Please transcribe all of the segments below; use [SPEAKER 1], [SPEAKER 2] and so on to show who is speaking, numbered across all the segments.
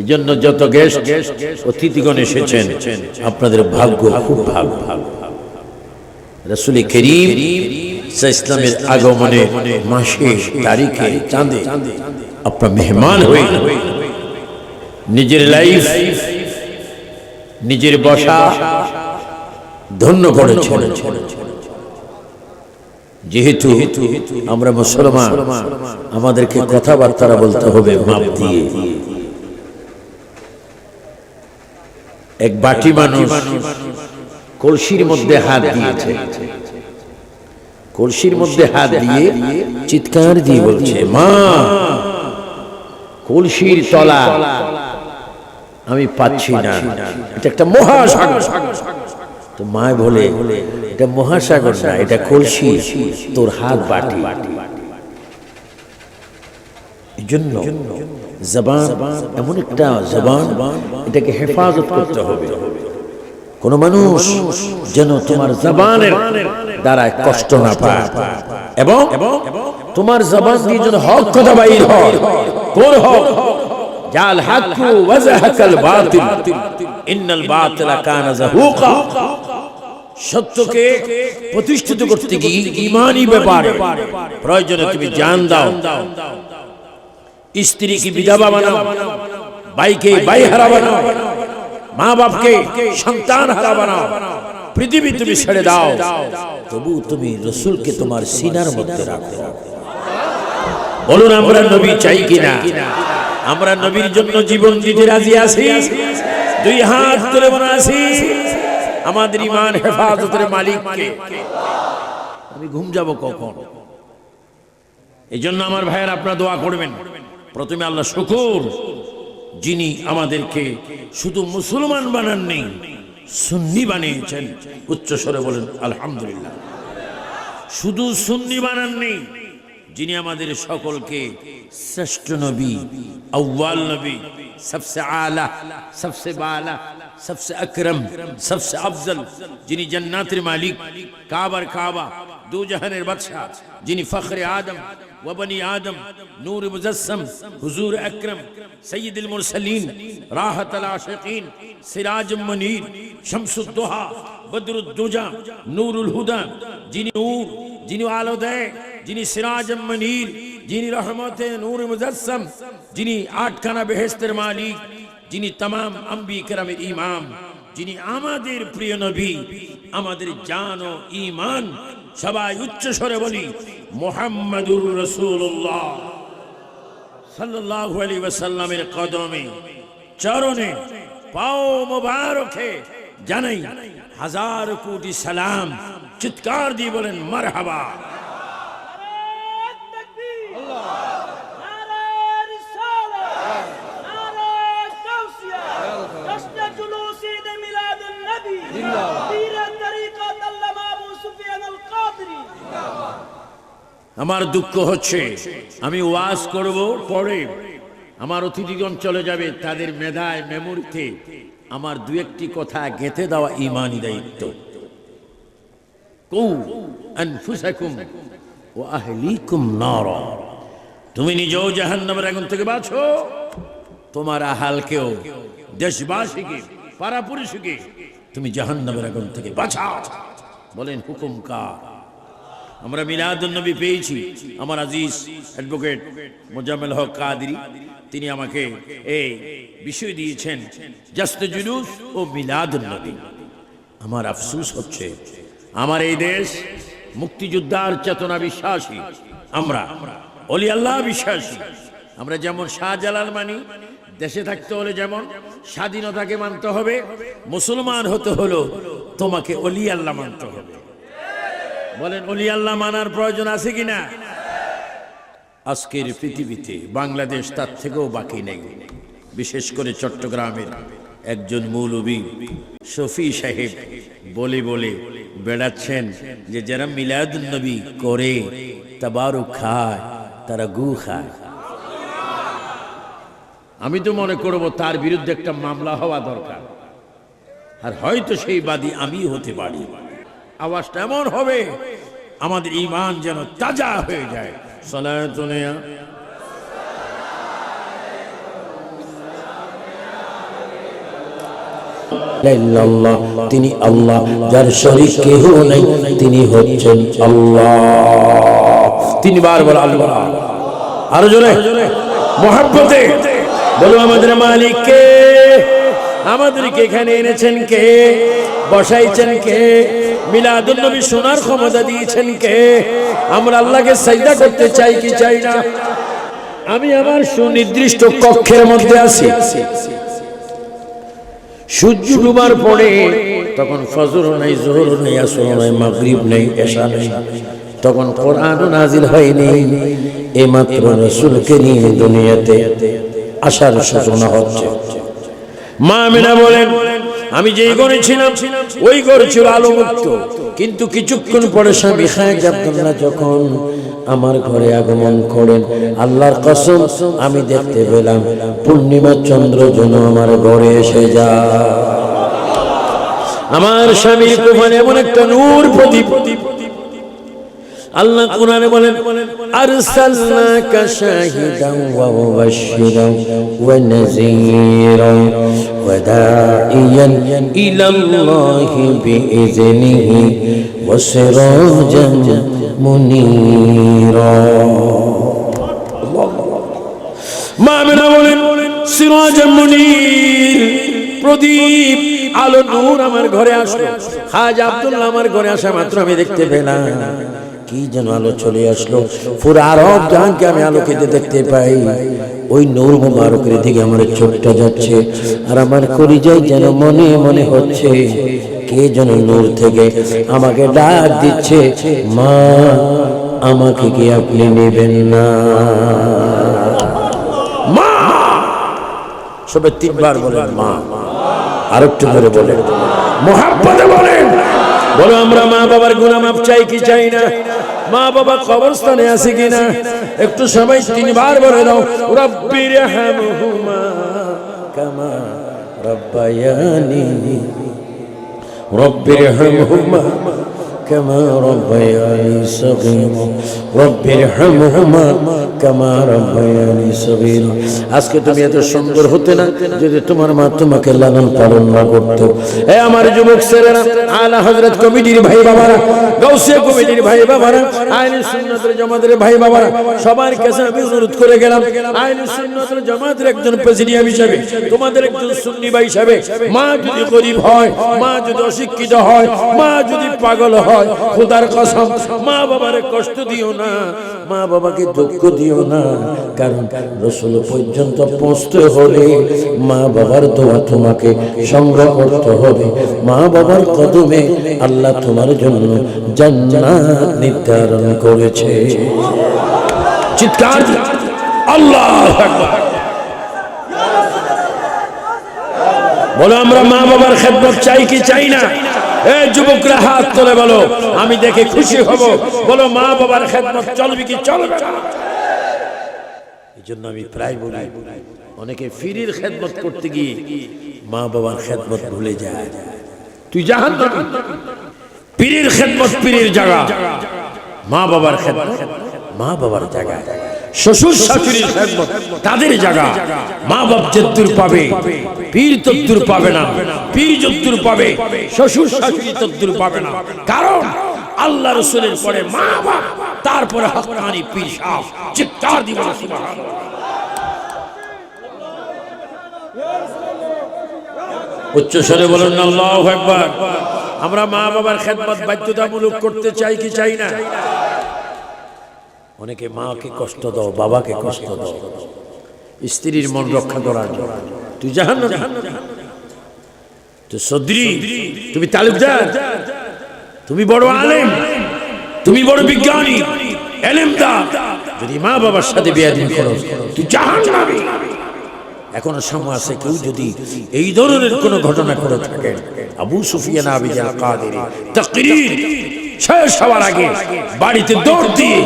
[SPEAKER 1] এই জন্য যত গেস্ট অতিথিগণ এসেছেন, আপনাদের ভাগ্য খুব ভালো। রসুল করিম ইসলামের আগমনে মাসে তারিখে চাঁদে আপনার মেহমান হয়ে নিজের লাইফ নিজের বসা ধন্য করেছেন। যেহেতু আমরা মুসলমান, আমাদেরকে কথাবার্তা বলতে হবে মাপ দিয়ে। এক বাটি মানুষ কলসির মধ্যে হাত দিয়েছে। কলসির মধ্যে হাত দিয়ে চিৎকার দিয়ে বলছে, মা, কলসির তলা আমি পাচ্ছি না। এটা একটা মহাসাগর। তো মা বলে, এটা মহাসাগর না, এটা কলসি, তোর হাত বাটি। এই জন্য জবান, এমন একটা জবান এটাকে হেফাজত করতে হবে। কোন মানুষ যেন তোমার জবানের দ্বারা কষ্ট না পায় এবং তোমার জবান দিয়ে যেন হক কথা বাইর হয়। কোন হক? জাল হাক্কু ওয়াজাহাকাল বাতিল। ইন্নাল বাতিলা কানা যাহুকা সত্যকে প্রতিষ্ঠিত করতে গিয়ে ইমানই ব্যাপারে প্রয়োজনে তুমি জান দাও। স্ত্রীকে বিধবা বানাও ভাইকে ভাই হারা বানাও মা বাপকে সন্তান হারা বানাও পৃথিবী তুমি ছেড়ে দাও তবু তুমি রসুলকে তোমার সিনার মধ্যে রাখো। বলুন আমরা নবী চাই কিনা? আমরা নবীর জন্য জীবন দিতে রাজি আছি। দুই হাত তুলে মনে আছি। আমাদের ইমান হেফাজতের মালিককে। আমি ঘুম যাব কখন? এই জন্য আমার ভাইয়ের আপনারা দোয়া করবেন। প্রথমে আল্লাহ শুকুর, যিনি আমাদেরকে শুধু মুসলমান বানাননি, সুন্নি বানিয়েছেন। উচ্চ স্বরে বলেন, আলহামদুলিল্লাহ। শুধু সুন্নি বানাননি, যিনি আমাদের সকলকে শ্রেষ্ঠ নবী আউ্বাল নবী, সবসে আলা, সবসে বালা, সবসে আকরম, সবসে আফজল, যিনি জান্নাতের মালিক, কাবার কাবা দু জাহানের বাদশাহ, যিনি ফখরে আদম وبني آدم نور مجسم حضور أكرم سيد المرسلين راحة العاشقين سراج منير شمس الضحى بدر الدجى نور الهدى যিনি নূর যিনি আলো দেয় যিনি সিরাজ মনির যিনি রহমতে নূর মুজাসম যিনি আটখানা বেহেস্তের মালিক যিনি তাম আম্বি কেরামের ইমাম যিনি আমাদের প্রিয় নবী আমাদের জান ও ইমান সবাই উচ্চ স্বরে বলি মোহাম্মদুর রসুল্লাহ সাল্লাল্লাহু আলাইহি ওয়াসাল্লামের কদমে চরণে পাও মোবারকে জানাই হাজার কোটি সালাম চিৎকার দিয়ে বলেন মারহাবা আমার দুঃখ হচ্ছে, আমি ওয়াজ করব পরে। আমার অতিথিগণ চলে যাবে, তাদের মেধায় মেমোরিতে। আমার দু একটি কথা গেঁথে দেওয়া ইমানি দায়িত্ব। তুমি নিজেও জাহান্নামের আগুন থেকে বাঁচো। তোমার আহালকেও, দেশবাসীকে, পাড়াপুরুষকে তুমি জাহান্নামের আগুন থেকে বাঁচাও। বলেন, হুকুম কার? আমরা মিলাদুল নবী পেয়েছি। আমার আজিজ অ্যাডভোকেট মোজামেল হক কাদিরি, তিনি আমাকে এই বিষয় দিয়েছেন, জাস্ত জুলুস ও মিলাদুল নবী। আমার আফসুস হচ্ছে, আমার এই দেশ মুক্তিযোদ্ধার চেতনা বিশ্বাসী। আমরা অলি আল্লাহ বিশ্বাসী। আমরা যেমন শাহজালাল মানি, দেশে থাকতে হলে যেমন স্বাধীনতাকে মানতে হবে, মুসলমান হতে হলো তোমাকে অলি আল্লাহ মানতে হবে। বলেন, অলি আল্লাহ মানার প্রয়োজন আছে কিনা আজকের পৃথিবীতে বাংলাদেশ তার থেকেও বাকি নেই। বিশেষ করে চট্টগ্রামের একজন মৌলবী শফি সাহেব বলে বলে বেড়াচ্ছেন যে, যারা মিলাদুন্নবী করে তাবারু খায়, তারা গু খায়। আমি তো মনে করব তার বিরুদ্ধে একটা মামলা হওয়া দরকার। আর হয়তো সেই বাদী আমি হতে পারি। আওয়াজটা এমন হবে, আমাদের ইমান যেন তাজা হয়ে যায়। সলায়তনিয়া তিনি আল্লাহ, যার শরীক কেহ নেই, তিনি হচ্ছেন আল্লাহ। তিনবার বল আল্লাহ। আরও জোরে, মহাব্বতে। বলো আমাদের মালিক কে আমাদেরকে এখানে এনেছেন কে? বসাইছেন কে? মিলাদুল নবী শোনার ক্ষমতা দিয়েছেন কে? আমরা আল্লাহকে সাজদা করতে চাই কি চাই না? আমি আমার সুনির্দিষ্ট কক্ষের মধ্যে আছি। সূর্য ডুবার পরে তখন ফজর নেই, জোহর নেই, আসর নেই, মাগরিব নেই, এশা নেই। তখন কোরআন নাজিল হয়নি। এইমাত্র রসুলকে নিয়ে দুনিয়াতে আসার সূচনা হচ্ছে। মা মিনা বলেন আমি যেই ঘরে ছিলাম ওই ঘর ছিল আলো মুক্ত কিন্তু কিছুক্ষণ পরে স্বামী খায়েক আব্দুল্লাহ যখন আমার ঘরে আগমন করেন আল্লাহর কসম আমি দেখতে পেলাম পূর্ণিমা চন্দ্র যেন আমার ঘরে এসে যা আমার স্বামী এমন একটা নূর প্রদীপ আল্লাহ কোরআনে বলেন, আরসালনাকা শাহিদান ওয়া মুবাশশিরান ওয়া নাযীরান ওয়া দাঈয়ান ইলাল্লাহি বিইذনিহি ওয়া সিরাজান মুনীরা. মামিনা বলেন, সিরাজান মুনীর, প্রদীপ, আলো নূর আমার ঘরে আসলো। হাজ আব্দুল্লাহ আমার ঘরে আসা মাত্র আমি দেখতে পেলাম। কি যেন আলো চলে আসলো? পুরো আরব জাহানকে আমি আলোকিত দেখতে পাই, ওই নূর মুবারকের দিকে আমার চোখটা যাচ্ছে আর আমার কলিজায় যেন মনে মনে হচ্ছে, কে যেন নূর থেকে আমাকে ডাক দিচ্ছে, মা, আমাকে কি আপনি নেবেন না? সবে তিনবার বলেন মা। আরেকটু করে বলেন। মোহাব্বতে বলেন। বলো, আমরা মা বাবার গুণা মাপ চাই কি চাই না? মা বাবা কবরস্থানে আছে কিনা? একটু সবাই তিনবার বলে দাও। রব্বির হামহুমা কামা রব্বায়ানি। রব্বির হামহুমা كما ربياني صغيرا رب ارحمهما كما ربياني صغيرا আজকে তুমি এত সুন্দর হতে না যদি তোমার মা তোমাকে লালন পালন না করতো এ আমার যুবক ছেলেরা আলা হযরত কমিটির ভাই বাবারা গাউসিয়া কমিটির ভাই বাবারা আইনি সুন্নাতের জামাতের ভাই বাবারা সবার কাছে আমি অনুরোধ করে গেলাম আইনি সুন্নাতের জামাতের একজন প্রেসিডিয়াম হিসাবে তোমাদের একজন সুন্নি ভাই হিসাবে মা যদি গরিব হয় মা যদি অশিক্ষিত হয় মা যদি পাগল হয় খোদার কসম। মা বাবারে কষ্ট দিও না, মা বাবাকে দুঃখ দিও না, কারণ রসুল পর্যন্ত পৌঁছতে হলে মা বাবার দোয়া তোমাকে সংগ্রহ করতে হবে। মা বাবার কদমে আল্লাহ তোমার জন্য জান্নাত নির্ধারণ করেছে। চিৎকার। আল্লাহ বলো, আমরা মা বাবার খেদমত চাই কি চাই না? এই যুবকরা হাত তোলে বলো, আমি দেখে খুশি হব। বলো, মা বাবার খেদমত চলবে কি চলবে এই জন্য আমি প্রায় বলি, অনেকে ফিরির খেদমত করতে গিয়ে মা বাবার খেদমত ভুলে যায়। তুই জাহান পীরের খেদমত পীরের জায়গা। মা বাবার খেদমত মা বাবার জায়গা শ্বশুর শাশুড়ির খেদমত তাদের জায়গা। মা বাপ যদ্দুর পাবে পীর তদ্দুর পাবে না পীর যদ্দুর পাবে শ্বশুর শাশুড়ি তদ্দুর পাবে না। কারণ আল্লাহ রসুলের পরে মা বাপ তারপরে হকানি পীর সাহ চিৎকার দিব সুবহানাল্লাহ। উচ্চ স্বরে বলেন না আল্লাহু আকবার। আমরা মা বাবার খেদমত বাধ্যতামূলক করতে চাই কি চাই না? অনেকে মাকে কষ্ট দাও, বাবাকে কষ্ট দাও। স্ত্রীর মন রক্ষা করার তুই জাহান না তো সদ্রি তুমি তালুকদার। তুমি বড় আলেম। তুমি বড় বিজ্ঞানী। এলেমদার যদি মা বাবার সাথে বিয়াদিন করো, তুই জাহান এখনও সময় আছে কেউ যদি এই ধরনের কোন ঘটনা করে থাকেন আবু সুফিয়ান আবিজাল কাদের। তাকরীর শেষ হওয়ার আগে বাড়িতে দৌড় দিয়ে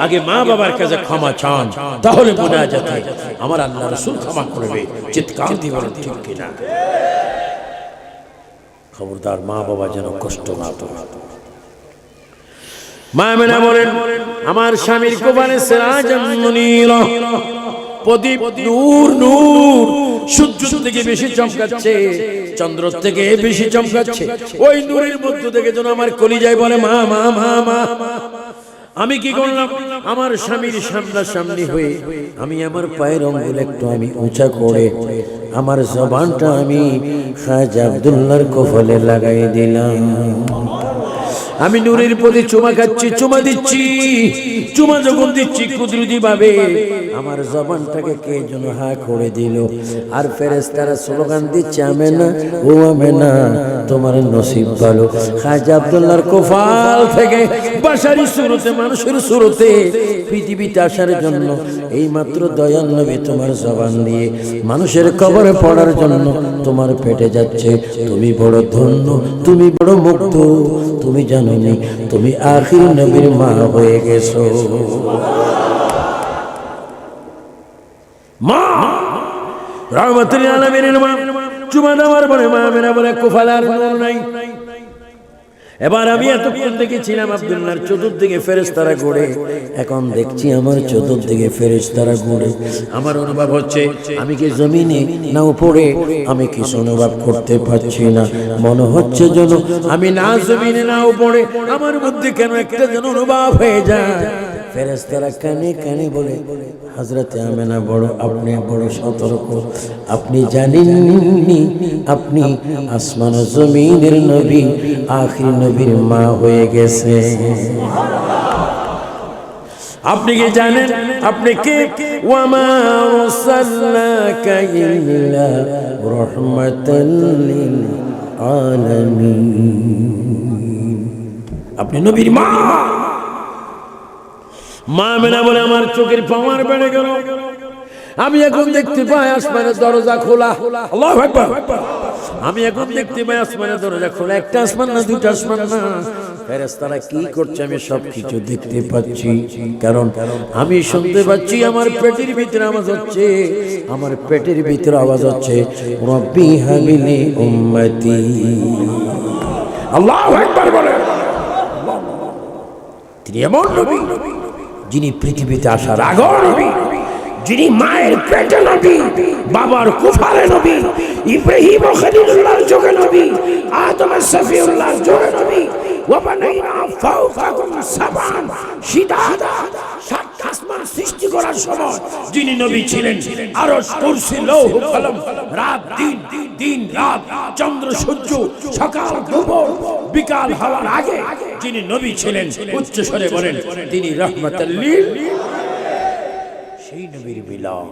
[SPEAKER 1] আগে মা বাবার কাছে ক্ষমা চান তাহলে মনে যাতে আমার আল্লাহ রসুল ক্ষমা করবে চিৎকার দিয়ে বলেন ঠিক কিনা খবরদার মা বাবা যেন কষ্ট না তো মা মেনা বলেন আমার স্বামীর কোবানে সেরাজ মুনীর প্রদীপ নূর নূর সূর্য থেকে বেশি চমকাচ্ছে চন্দ্র থেকে বেশি চমকাচ্ছে ওই নূরের মধ্য থেকে যেন আমার কলিজায় বলে মা মা মা মা আমি কি করলাম? আমার স্বামীর সামনাসামনি হয়ে আমি আমার পায়ের অঙ্গুল একটু আমি উঁচা করে আমার জবানটা আমি খাজা কোফলে কফলে লাগাই দিলাম। আমি নূরের প্রতি চুমা খাচ্ছি, চুমা দিচ্ছি। চুমা যখন দিচ্ছি কুদরতি ভাবে। আমার জবানটাকে কে যেন হা করে দিল। আর ফেরেস তারা স্লোগান দিচ্ছে আমে না ও আমে না তোমার নসিব ভালো। খাজা আব্দুল্লাহর কোফাল থেকে বাসারি সুরতে, মানুষের সুরতে পৃথিবীতে আসার জন্য এই মাত্র দয়াল নবী তোমার জবান দিয়ে মানুষের কবরে পড়ার জন্য তোমার পেটে যাচ্ছে। তুমি বড় ধন্য, তুমি বড় মুক্ত তুমি জানো নি তুমি আখির নবীর মা হয়ে গেছো। মা! রহমতুল আলমিনের মা চুমা দেওয়ার পরে মা মেরা বলে, কুফালার নাই। এবার আমি এতক্ষণ দেখেছিলাম আব্দুল্লাহর চতুর্দিকে ফেরেশতারা ঘুরে এখন দেখছি আমার চতুর্দিকে ফেরেশতারা ঘুরে আমার অনুভব হচ্ছে, আমি কি জমিনে না উপরে? আমি কিছু অনুভব করতে পারছি না। মনে হচ্ছে যেন আমি না জমিনে, না উপরে। আমার মধ্যে কেন একটা যেন অনুভব হয়ে যায়। ফেরেশতারা কানে কানে বলে হজরতে আমেনা বড়, আপনি বড় সতর্ক। আপনি জানেননি, আপনি আসমান জমিনের নবী, আখির নবীর মা হয়ে গেছে। আপনি কি জানেন? আপনি কে? ওয়ামা আরসালনাকা ইল্লা রাহমাতাল আলামিন। আপনি নবীর মা। মা মেনা বলে, আমার চোখের পাওয়ার বেড়ে গেল। আমি এখন দেখতে পাই আসমানের দরজা খোলা। আমি এখন দেখতে পাই আসমানের দরজা খোলা। একটা আসমান না দুটো আসমান না। ফেরেশতারা কি করছে আমি সব কিছু দেখতে পাচ্ছি। কারণ আমি শুনতে পাচ্ছি আমার পেটের ভিতরে আওয়াজ হচ্ছে, আমার পেটের ভিতরে আওয়াজ হচ্ছে, রব্বি হামিলি উম্মতি। আল্লাহু আকবার বলে। তিনি এমন নবী। যিনি পৃথিবীতে আসার আগর নবী, যিনি মায়ের পেটে নবী, বাবার কুফারে নবী, ইব্রাহিম খলিলুল্লাহর যোগে নবী, আদম সফিউল্লাহর যোগে নবী সৃষ্টি করার সময় যিনি নবী ছিলেন, আরশ, কুরসি, লৌহ, কলম, রাত, দিন দিন, রাত, চন্দ্র, সূর্য, সকাল, দুপুর, বিকাল হওয়ার আগে যিনি নবী ছিলেন, উচ্চ স্বরে বলেন, তিনি রহমতাল্লিল সেই নবীর বিলাম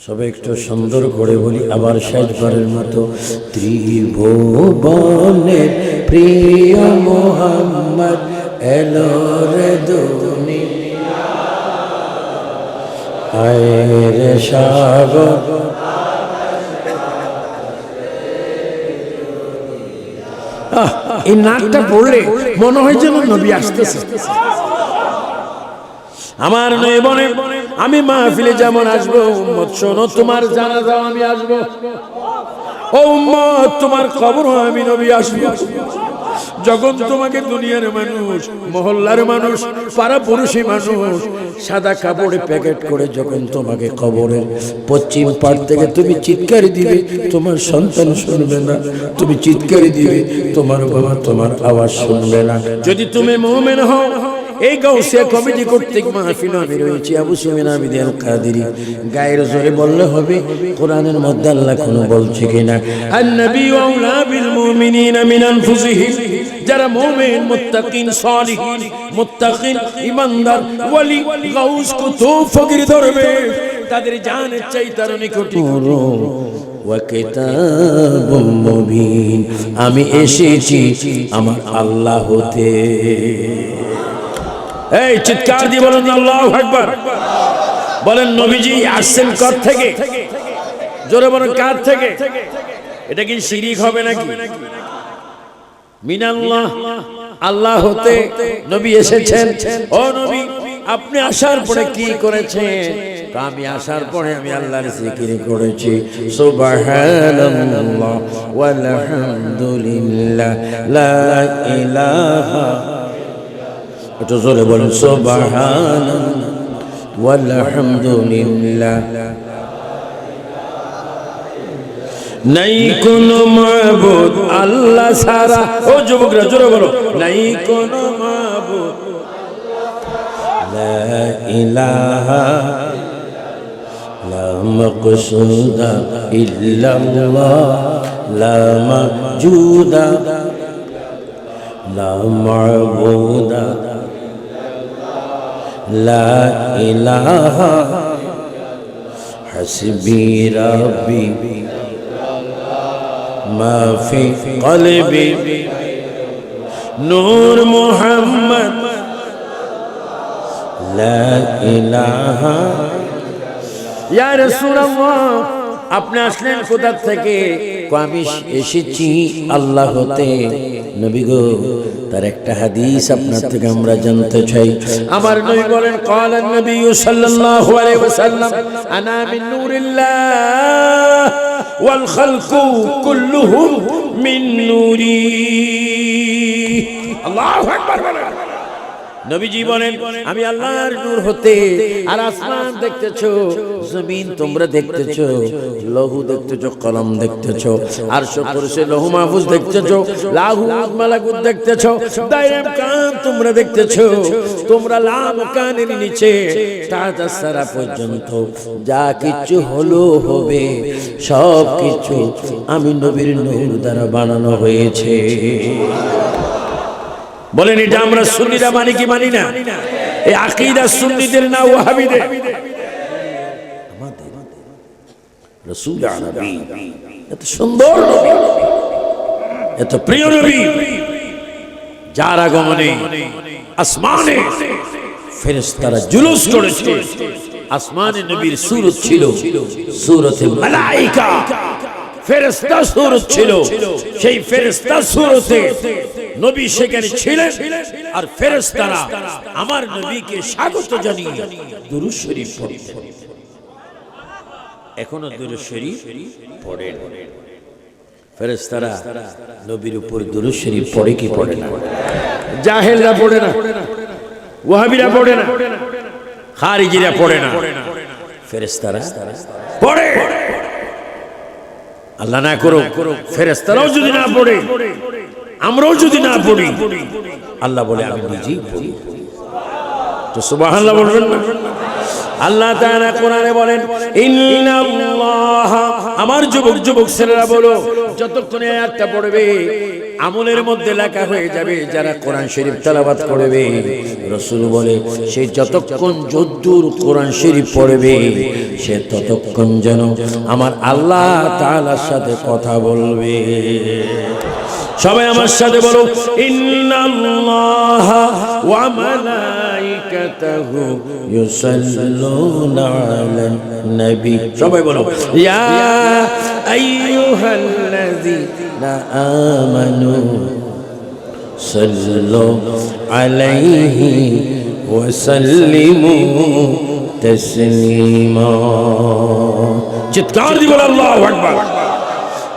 [SPEAKER 1] সবে একটু সুন্দর করে বলি, আবার শেষবারের মতো, ত্রিভুবনের প্রিয় মোহাম্মদ এলো রে দুনি আয়ের সাগর এই নাকটা পড়লে মনে হয় যেন নবী আসতেছে। আমার নয় বনে, আমি মাহফিলে যেমন আসব, উম্মত শোনো, তোমার জানা যাও আমি আসব। ও উম্মত, তোমার খবর আমি নবী আসব। যখন তোমাকে দুনিয়ার মানুষ, মহল্লার মানুষ, পাড়া পুরুষী মানুষ, সাদা কাপড়ে প্যাকেট করে যখন তোমাকে কবরের পশ্চিম পাড় থেকে তুমি চিৎকারি দিবে, তোমার সন্তান শুনবে না। তুমি চিৎকারি দিবে, তোমার বাবা তোমার আওয়াজ শুনবে না। যদি তুমি মোমেন হও এই গাউসিয়া কমিটি কর্তৃক মাহফিল আমি রয়েছি আবু সুমিন আবিদ আল কাদেরি। গায়ের জোরে বললে হবে কোরআনের মধ্যে আল্লাহ কোন বলছে কিনা আন্নবী আউলা বিল মুমিনিনা মিন আনফুসিহিম যারা মুমিন মুত্তাকিন সালিহিন মুত্তাকিন ইমানদার ওয়ালি গাউস কুতুব ফকির ধরবে তাদের জানের চাই তার নিকটে আমি এসেছি আমার আল্লাহ হতে। এই চিৎকার দিয়ে বলেন, আল্লাহ আকবার। বলেন, নবীজি আসছেন কর থেকে? জোরে বলেন, কার থেকে? এটা কি শিরিক হবে নাকি? মিনাল্লাহ, আল্লাহ হতে নবী এসেছেন। ও নবী, আপনি আসার পরে কি করেছেন? আমি আসার পরে আমি আল্লাহর জিকির করেছি। সুবহানাল্লাহ, ওয়ালহামদুলিল্লাহ, লা ইলাহা একটু জোরে বলেন, সুবহানাল্লাহ, ওয়ালহামদুলিল্লাহ। নাই কোন মাবুদ আল্লাহ সারা ও যুবকরা, জোরে বলো। নাই কোন মাবুদ লা ইলাহা লা মাকসুদা ইল্লাল্লাহ লা মাজুদা লা মাবুদা لا إله. حسبي ربي. ما في قلبي. نور محمد. لا إله. يا رسول الله. আপনি আসলেন কোথা থেকে কো আমি এসেছি আল্লাহ হতে নবী গো তার একটা হাদিস আপনার থেকে আমরা জানতে চাই আমার নবী বলেন قال النبي صلى الله عليه وسلم انا من نور الله والخلق كلهم من نوري الله اكبر বলেন নবীজি বলেন আমি আল্লাহর নূর হতে আর আসমান দেখতেছো, জমিন তোমরা দেখতেছো, লহু দেখতেছো, কলম দেখতেছো আর সে লহু মাহফুজ দেখতেছো, লাহু, মালাকুত দেখতেছো দায়ম কান তোমরা দেখতেছো, তোমরা লাম কানের নিচে, তাজা সারা পর্যন্ত যা কিছু হলো হবে সব কিছু আমি নবীর নূর দ্বারা বানানো হয়েছে। বলেন, এটা আমরা সুন্নিরা মানি কি মানি না? এই আকিদা সুন্নিদের না ওয়াহাবিদের? ফেরেশতারা জুলুস নবীর সুরত ছিল সুরত ছিল, সেই ফেরেশতা সুরতে নবী সেখানে ছিলেন আর ফেরেশতারা আমার নবীকে স্বাগত জানিয়ে দুরূদ শরীফ পড়তেন। এখনও দুরূদ শরীফ পড়েন। ফেরেশতারা নবীর উপর দুরূদ শরীফ পড়ে কি পড়ে না? জাহেলরা পড়ে না। ওয়াহাবিরা পড়ে না। খারিজিরা পড়ে না। ফেরেশতারা পড়ে। আল্লাহ না করো ফেরেস্তারাও যদি না পড়ে। আমরাও যদি না পড়ি। আল্লাহ বলে আমি নিজেই পড়ি তো সুবহানাল্লাহ বলবেন না? আল্লাহ তাআলা কোরআনে বলেন ইন্নাল্লাহ আমার যুবক যুবক ছেলেরা বলো যতক্ষণে আয়াতটা পড়বে আমলের মধ্যে লেখা হয়ে যাবে যারা কোরআন শরীফ তেলাওয়াত করবে। রসুল বলে সে যতক্ষণ যদ্দুর কোরআন শরীফ পড়বে সে ততক্ষণ যেন আমার আল্লাহ তাআলার সাথে কথা বলবে। সবাই আমার সাথে বলো, ইন্নাল্লাহ ওয়া মালাইকাতাহু ইউসাল্লুনা আলান নবী। সবাই বলো, ইয়া আইয়ুহাল্লাযীনা আমানু সাল্লু আলাইহি ওয়া সাল্লিমু তাসলিমা। চিৎকার দিব আল্লাহু আকবার।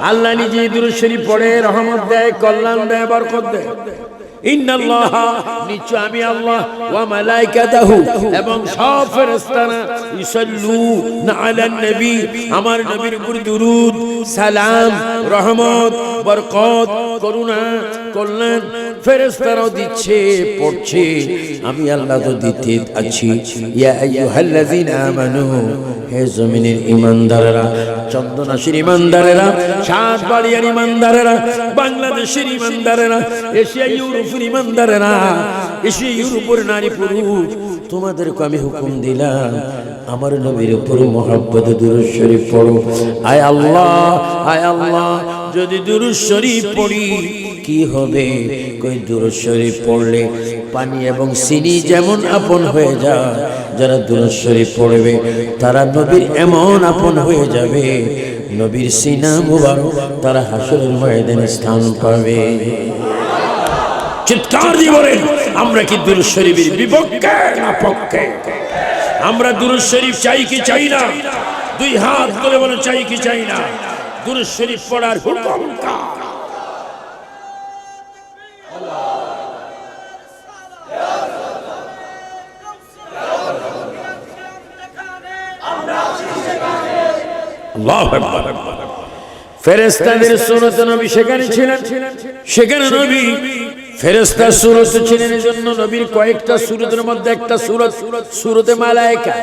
[SPEAKER 1] আল্লাহ নিজে দুরূদ শরীফ পড়ে, রহমত দেয়, কল্যাণ দেয়, বরকত দেয়। আমি আল্লাহ ওয়া এবং সব নবীর উপর দুরূদ, সালাম, রহমত, বরকত, করুণা, কল্যাণ ফেরেশতারাও দিচ্ছে, পড়ছে, আমি আল্লাহ তো দিতে আছি। হে জমিনের বাংলাদেশের এশিয়া ইউরোপের এশিয়া ইউরোপের নারী পুরুষ, তোমাদেরকে আমি হুকুম দিলাম, আমার নবীর উপর মোহাব্বত দুরুদ শরীফ পড়ো। আয় আল্লাহ আয় আল্লাহ যদি দুরুদ শরীফ পড়ি, কি হবে? কই দুরুদ শরীফ পড়লে পানি এবং চিনি যেমন আপন হয়ে যায়, যারা দুরুদ শরীফ পড়বে, তারা নবীর এমন আপন হয়ে যাবে। নবীর সিনা মুবারক তারা হাসরের ময়দানে স্থান পাবে। চিৎকার দিয়ে বলেন, আমরা কি দুরুদ শরীফের বিপক্ষে না পক্ষে? আমরা দুরুদ শরীফ চাই কি চাই না? দুই হাত তুলে বলে চাই কি চাই না? দুরুদ শরীফ পড়ার হুকুম কার? ফেরেস্তাদের সুরত নবী সেখানে ছিলেন। সেখানে নবী ফেরেস্তার সুরত ছিলেন জন্য নবীর কয়েকটা সুরতের মধ্যে একটা সুরত সুরতে মালায়েকা।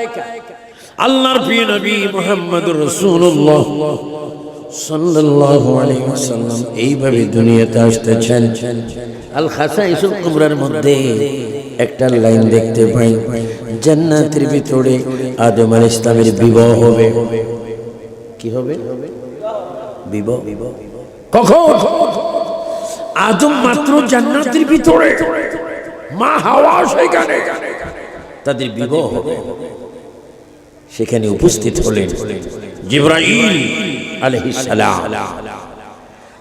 [SPEAKER 1] আল্লাহর প্রিয় নবী মুহাম্মদুর রাসূলুল্লাহ। এইভাবে দুনিয়াতে আসতেছেন। আল মধ্যে একটা লাইন দেখতে পাই, জান্নাতের ভিতরে আদম আলাইহিস ইসলামের বিবাহ হবে। কি হবে? বিবাহ। কখন? আদম মাত্র জান্নাতের ভিতরে। মা হাওয়া সেখানে। তাদের বিবাহ হবে। সেখানে উপস্থিত হলেন জিব্রাইল। আলাইহিস সালাম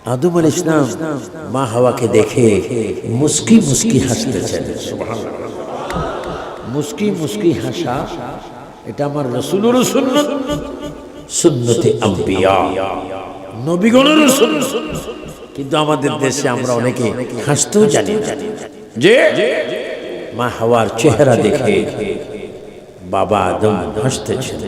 [SPEAKER 1] আদম আলাইহিস ইসলাম মা হাওয়াকে দেখে মুস্কি মুস্কি হাসতেছেন মুস্কি মুস্কি হাসা এটা আমার রসুলের সুন্নত। সুন্নতে আম্বিয়া। নবীগণের সুন্নত। কিন্তু আমাদের দেশে আমরা অনেকে হাসতেও জানি। যে? মা হাওয়ার চেহারা দেখে বাবা আদম হাসতেছেন